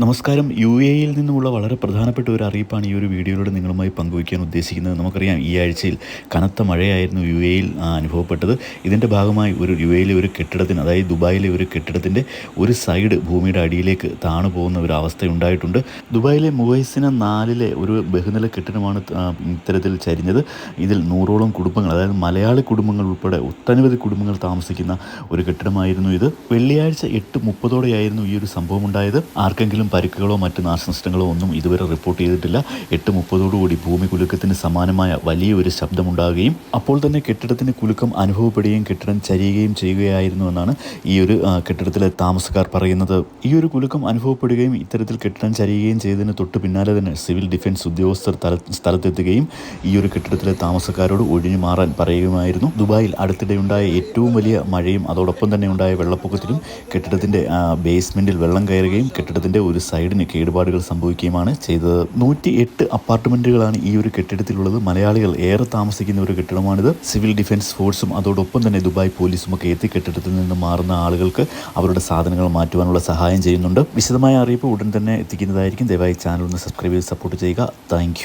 നമസ്കാരം. യു എയിൽ നിന്നുമുള്ള വളരെ പ്രധാനപ്പെട്ട ഒരു അറിയിപ്പാണ് ഈ ഒരു വീഡിയോയിലൂടെ നിങ്ങളുമായി പങ്കുവയ്ക്കാൻ ഉദ്ദേശിക്കുന്നത്. നമുക്കറിയാം ഈ ആഴ്ചയിൽ കനത്ത മഴയായിരുന്നു യു എയിൽ അനുഭവപ്പെട്ടത്. ഇതിന്റെ ഭാഗമായി ഒരു യു എയിലെ ഒരു കെട്ടിടത്തിന് അതായത് ദുബായിലെ ഒരു കെട്ടിടത്തിന്റെ ഒരു സൈഡ് ഭൂമിയുടെ അടിയിലേക്ക് താണു പോകുന്ന ഒരു അവസ്ഥയുണ്ടായിട്ടുണ്ട്. ദുബായിലെ മുവൈസിന നാലിലെ ഒരു ബഹുനില കെട്ടിടമാണ് ഇത്തരത്തിൽ ചരിഞ്ഞത്. ഇതിൽ നൂറോളം കുടുംബങ്ങൾ അതായത് മലയാളി കുടുംബങ്ങൾ ഉൾപ്പെടെ ഒട്ടനവധി കുടുംബങ്ങൾ താമസിക്കുന്ന ഒരു കെട്ടിടമായിരുന്നു ഇത്. വെള്ളിയാഴ്ച എട്ട് മുപ്പതോടെയായിരുന്നു ഈ ഒരു സംഭവം ഉണ്ടായത് ആർക്കെങ്കിലും പരിക്കുകളോ മറ്റ് നാശനഷ്ടങ്ങളോ ഒന്നും ഇതുവരെ റിപ്പോർട്ട് ചെയ്തിട്ടില്ല. എട്ട് മുപ്പതോടുകൂടി ഭൂമി കുലുക്കത്തിന് സമാനമായ വലിയൊരു ശബ്ദമുണ്ടാകുകയും അപ്പോൾ തന്നെ കെട്ടിടത്തിന് കുലുക്കം അനുഭവപ്പെടുകയും കെട്ടിടം ചരിയുകയും ചെയ്യുകയായിരുന്നു എന്നാണ് ഈ ഒരു കെട്ടിടത്തിലെ താമസക്കാർ പറയുന്നത്. ഈ ഒരു കുലുക്കം അനുഭവപ്പെടുകയും ഇത്തരത്തിൽ കെട്ടിടം ചരിയുകയും ചെയ്തതിന് തൊട്ട് പിന്നാലെ തന്നെ സിവിൽ ഡിഫൻസ് ഉദ്യോഗസ്ഥർ സ്ഥലത്തെത്തുകയും ഈ ഒരു കെട്ടിടത്തിലെ താമസക്കാരോട് ഒഴിഞ്ഞു മാറാൻ പറയുകയുമായിരുന്നു. ദുബായിൽ അടുത്തിടെയുണ്ടായ ഏറ്റവും വലിയ മഴയും അതോടൊപ്പം തന്നെ ഉണ്ടായ വെള്ളപ്പൊക്കത്തിലും കെട്ടിടത്തിന്റെ ബേസ്മെന്റിൽ വെള്ളം കയറുകയും കെട്ടിടത്തിന്റെ ഒരു സൈഡിന് കേടുപാടുകൾ സംഭവിക്കുകയുമാണ് ചെയ്തത്. നൂറ്റി എട്ട് അപ്പാർട്ട്മെന്റുകളാണ് ഈ ഒരു കെട്ടിടത്തിലുള്ളത്. മലയാളികൾ ഏറെ താമസിക്കുന്ന ഒരു കെട്ടിടമാണിത്. സിവിൽ ഡിഫൻസ് ഫോഴ്സും അതോടൊപ്പം തന്നെ ദുബായ് പോലീസും ഒക്കെ എത്തി കെട്ടിടത്തിൽ നിന്ന് മാറുന്ന ആളുകൾക്ക് അവരുടെ സാധനങ്ങൾ മാറ്റുവാനുള്ള സഹായം ചെയ്യുന്നുണ്ട്. വിശദമായ അറിയിപ്പ് ഉടൻ തന്നെ എത്തിക്കുന്നതായിരിക്കും. ദയവായി ചാനൽ ഒന്ന് സബ്സ്ക്രൈബ് ചെയ്ത് സപ്പോർട്ട് ചെയ്യുക. താങ്ക്